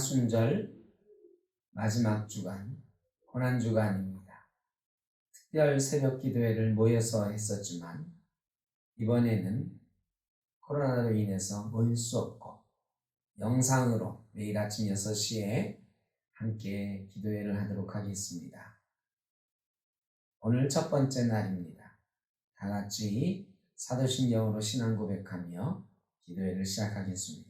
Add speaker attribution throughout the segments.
Speaker 1: 사순절 마지막 주간, 고난주간입니다. 특별 새벽 기도회를 모여서 했었지만, 이번에는 코로나로 인해서 모일 수 없고, 영상으로 매일 아침 6시에 함께 기도회를 하도록 하겠습니다. 오늘 첫 번째 날입니다. 다 같이 사도신경으로 신앙 고백하며 기도회를 시작하겠습니다.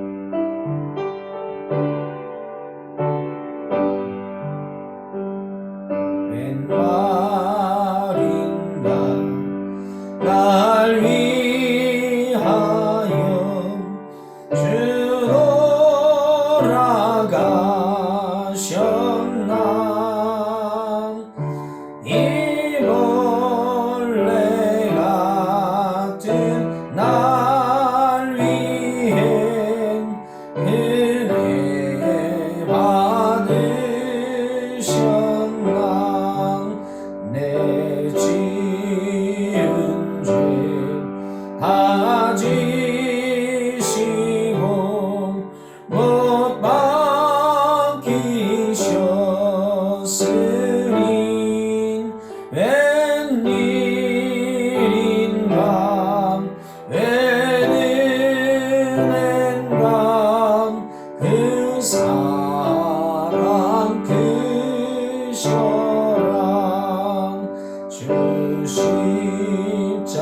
Speaker 1: 십자가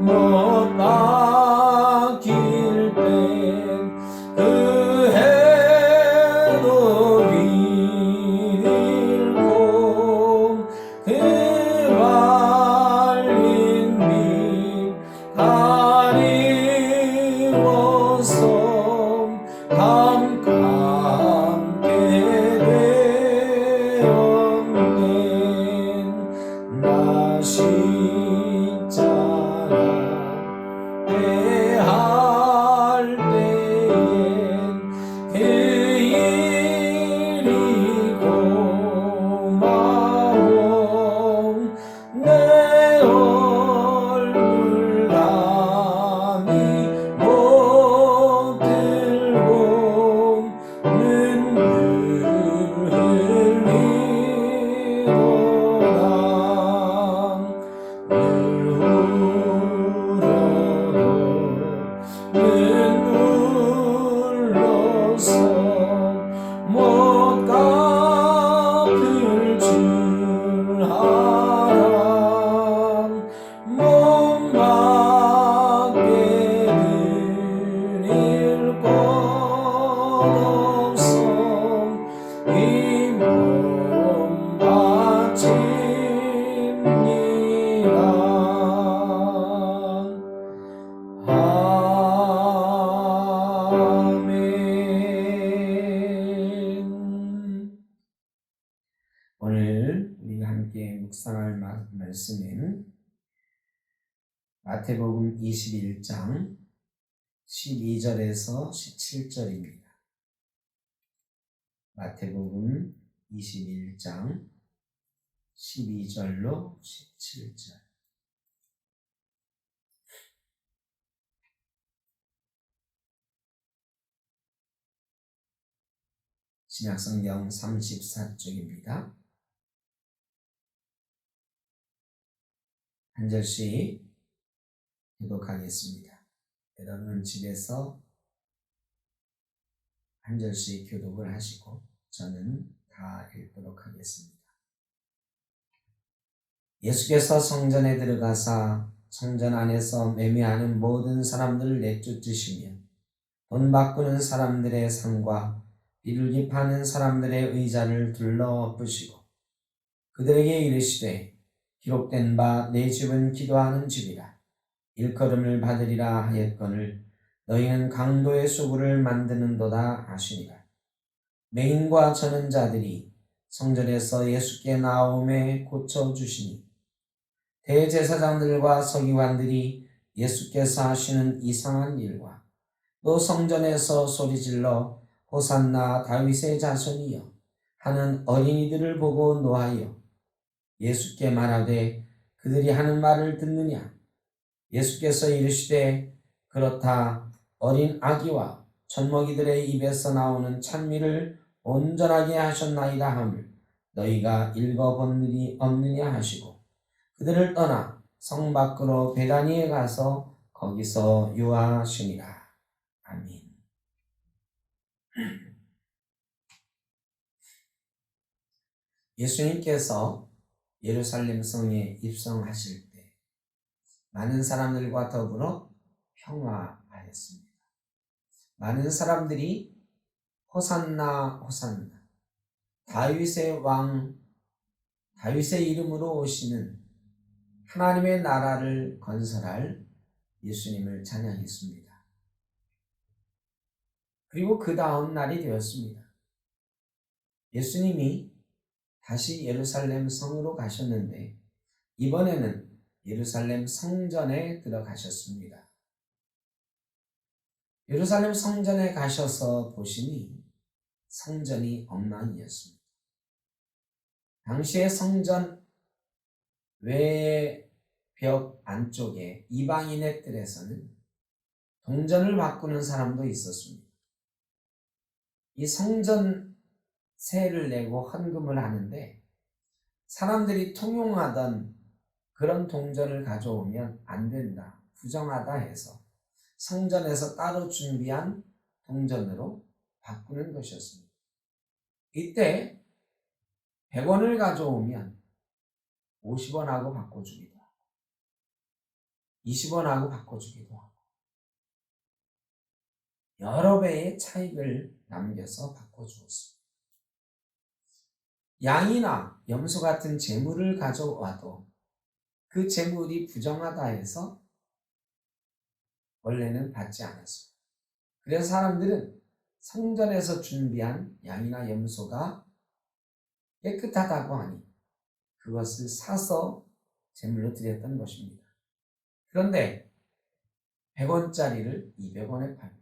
Speaker 1: 못박 12절에서 17절입니다. 마태복음 21장 12절로 17절. 신약성경 34쪽입니다. 한 절씩 교독하겠습니다. 여러분은 집에서 한 절씩 교독을 하시고 저는 다 읽도록 하겠습니다. 예수께서 성전에 들어가사 성전 안에서 매매하는 모든 사람들을 내쫓으시며 돈 바꾸는 사람들의 상과 비둘기 파는 사람들의 의자를 둘러 엎으시고 그들에게 이르시되 기록된 바 내 집은 기도하는 집이라 일컬음을 받으리라 하였거늘 너희는 강도의 수구를 만드는도다 하시니라. 맹인과 저는 자들이 성전에서 예수께 나옴에 고쳐 주시니 대제사장들과 서기관들이 예수께서 하시는 이상한 일과 또 성전에서 소리질러 호산나 다윗의 자손이여 하는 어린이들을 보고 노하여 예수께 말하되 그들이 하는 말을 듣느냐 예수께서 이르시되 그렇다 어린 아기와 젖먹이들의 입에서 나오는 찬미를 온전하게 하셨나이다 함을 너희가 읽어본 일이 없느냐 하시고 그들을 떠나 성 밖으로 베다니에 가서 거기서 유하시니라. 아멘. 예수님께서 예루살렘 성에 입성하실 때 많은 사람들과 더불어 평화하였습니다. 많은 사람들이 호산나 호산나 다윗의 왕 다윗의 이름으로 오시는 하나님의 나라를 건설할 예수님을 찬양했습니다. 그리고 그 다음 날이 되었습니다. 예수님이 다시 예루살렘 성으로 가셨는데 이번에는 예루살렘 성전에 들어가셨습니다. 예루살렘 성전에 가셔서 보시니 성전이 엉망이었습니다. 당시의 성전 외의 벽 안쪽에 이방인의 뜰에서는 동전을 바꾸는 사람도 있었습니다. 이 성전 세를 내고 헌금을 하는데 사람들이 통용하던 그런 동전을 가져오면 안 된다, 부정하다 해서 성전에서 따로 준비한 동전으로 바꾸는 것이었습니다. 이때 100원을 가져오면 50원하고 바꿔주기도 하고 20원하고 바꿔주기도 하고 여러 배의 차익을 남겨서 바꿔주었습니다. 양이나 염소 같은 재물을 가져와도 그 재물이 부정하다 해서 원래는 받지 않았습니다. 그래서 사람들은 성전에서 준비한 양이나 염소가 깨끗하다고 하니 그것을 사서 제물로 드렸던 것입니다. 그런데 100원짜리를 200원에 팔고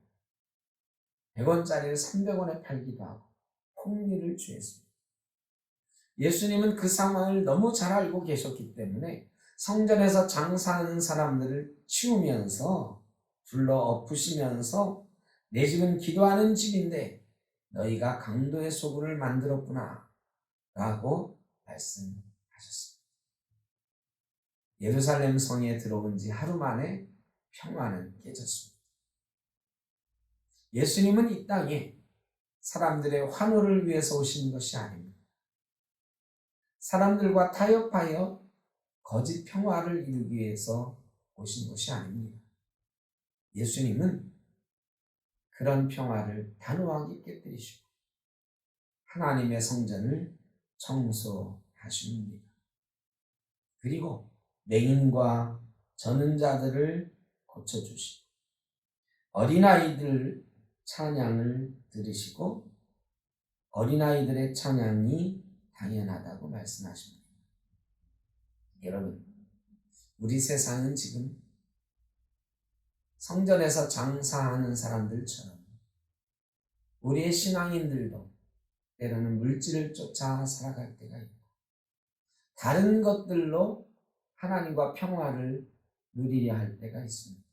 Speaker 1: 100원짜리를 300원에 팔기도 하고 폭리를 취했습니다. 예수님은 그 상황을 너무 잘 알고 계셨기 때문에 성전에서 장사하는 사람들을 치우면서 불러 엎으시면서 내 집은 기도하는 집인데 너희가 강도의 소굴을 만들었구나 라고 말씀하셨습니다. 예루살렘 성에 들어온 지 하루 만에 평화는 깨졌습니다. 예수님은 이 땅에 사람들의 환호를 위해서 오신 것이 아닙니다. 사람들과 타협하여 거짓 평화를 이루기 위해서 오신 것이 아닙니다. 예수님은 그런 평화를 단호하게 깨뜨리시고 하나님의 성전을 청소하십니다. 그리고 맹인과 저는 자들을 고쳐주시고 어린아이들 찬양을 들으시고 어린아이들의 찬양이 당연하다고 말씀하십니다. 여러분, 우리 세상은 지금 성전에서 장사하는 사람들처럼 우리의 신앙인들도 때로는 물질을 쫓아 살아갈 때가 있고 다른 것들로 하나님과 평화를 누리려 할 때가 있습니다.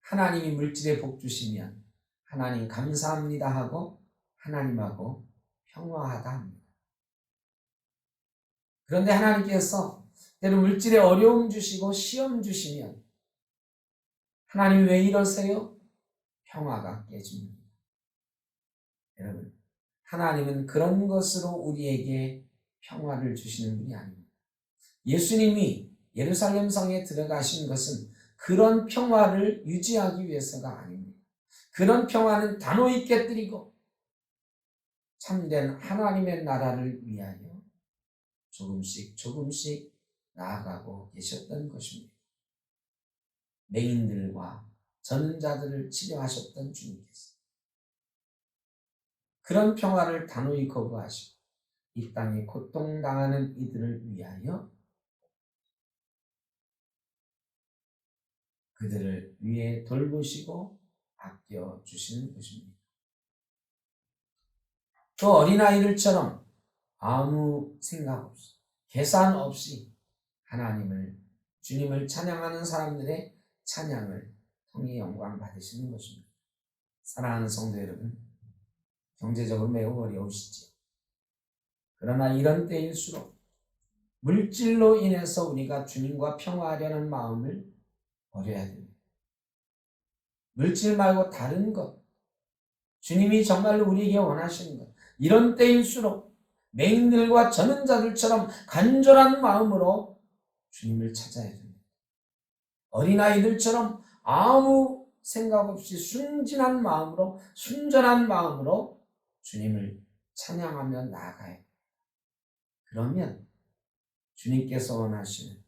Speaker 1: 하나님이 물질에 복 주시면 하나님 감사합니다 하고 하나님하고 평화하다 합니다. 그런데 하나님께서 때로 물질에 어려움 주시고 시험 주시면 하나님 왜 이러세요? 평화가 깨집니다. 여러분, 하나님은 그런 것으로 우리에게 평화를 주시는 분이 아닙니다. 예수님이 예루살렘 성에 들어가신 것은 그런 평화를 유지하기 위해서가 아닙니다. 그런 평화는 단호히 깨뜨리고 참된 하나님의 나라를 위하여 조금씩 조금씩 나아가고 계셨던 것입니다. 맹인들과 전는 자들을 치료하셨던 주님께서 그런 평화를 단호히 거부하시고 이 땅에 고통당하는 이들을 위하여 그들을 위해 돌보시고 아껴 주시는 것입니다. 또 어린아이들처럼 아무 생각 없이 계산 없이 하나님을 주님을 찬양하는 사람들의 찬양을 통해 영광 받으시는 것입니다. 사랑하는 성도 여러분, 경제적으로 매우 어려우시죠. 그러나 이런 때일수록 물질로 인해서 우리가 주님과 평화하려는 마음을 버려야 됩니다. 물질 말고 다른 것, 주님이 정말로 우리에게 원하시는 것, 이런 때일수록 맹인들과 저는 자들처럼 간절한 마음으로 주님을 찾아야 됩니다. 어린아이들처럼 아무 생각 없이 순진한 마음으로, 순전한 마음으로 주님을 찬양하며 됩니다. 그러면 주님께서 원하시는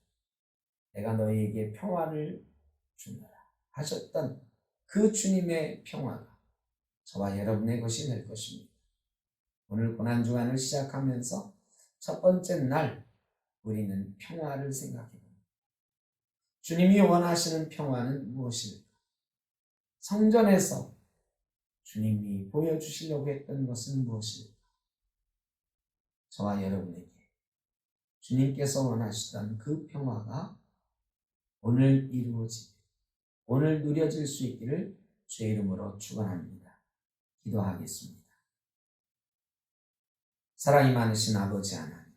Speaker 1: 내가 너희에게 평화를 주노라 하셨던 그 주님의 평화가 저와 여러분의 것이 될 것입니다. 오늘 고난주간을 시작하면서 첫 번째 날 우리는 평화를 생각해 봅니다. 주님이 원하시는 평화는 무엇일까? 성전에서 주님이 보여주시려고 했던 것은 무엇일까? 저와 여러분에게 주님께서 원하시던 그 평화가 오늘 이루어지게, 오늘 누려질 수 있기를 주의 이름으로 축원합니다. 기도하겠습니다. 사랑이 많으신 아버지 하나님,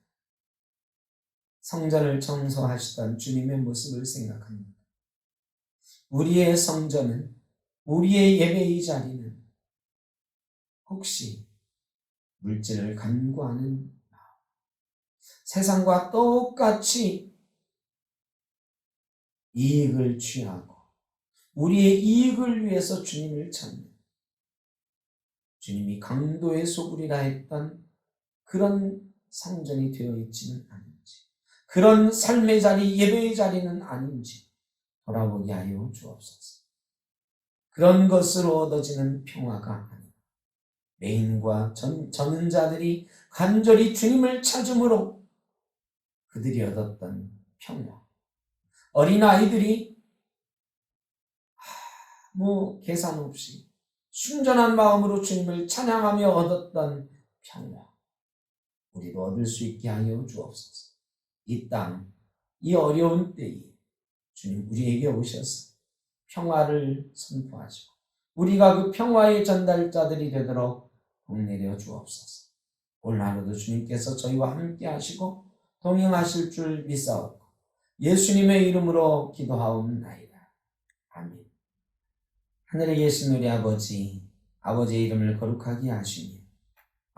Speaker 1: 성전을 청소하시던 주님의 모습을 생각합니다. 우리의 성전은, 우리의 예배의 자리는 혹시 물질을 간구하는 마음, 세상과 똑같이 이익을 취하고 우리의 이익을 위해서 주님을 찾는 주님이 강도의 소굴이라 했던 그런 상전이 되어 있지는 않은지 그런 삶의 자리, 예배의 자리는 아닌지 돌아보게 하여 주옵소서. 그런 것으로 얻어지는 평화가 아닌 메인과 전, 전는 자들이 간절히 주님을 찾음으로 그들이 얻었던 평화. 어린아이들이 뭐 계산 없이 순전한 마음으로 주님을 찬양하며 얻었던 평화. 우리도 얻을 수 있게 하여 주옵소서. 이 땅, 이 어려운 때에 주님 우리에게 오셔서 평화를 선포하시고 우리가 그 평화의 전달자들이 되도록 복내려 주옵소서. 오늘 하루도 주님께서 저희와 함께 하시고 동행하실 줄 믿사옵고 예수님의 이름으로 기도하옵나이다. 아멘. 하늘에 계신 우리 아버지, 아버지의 이름을 거룩하게 하시며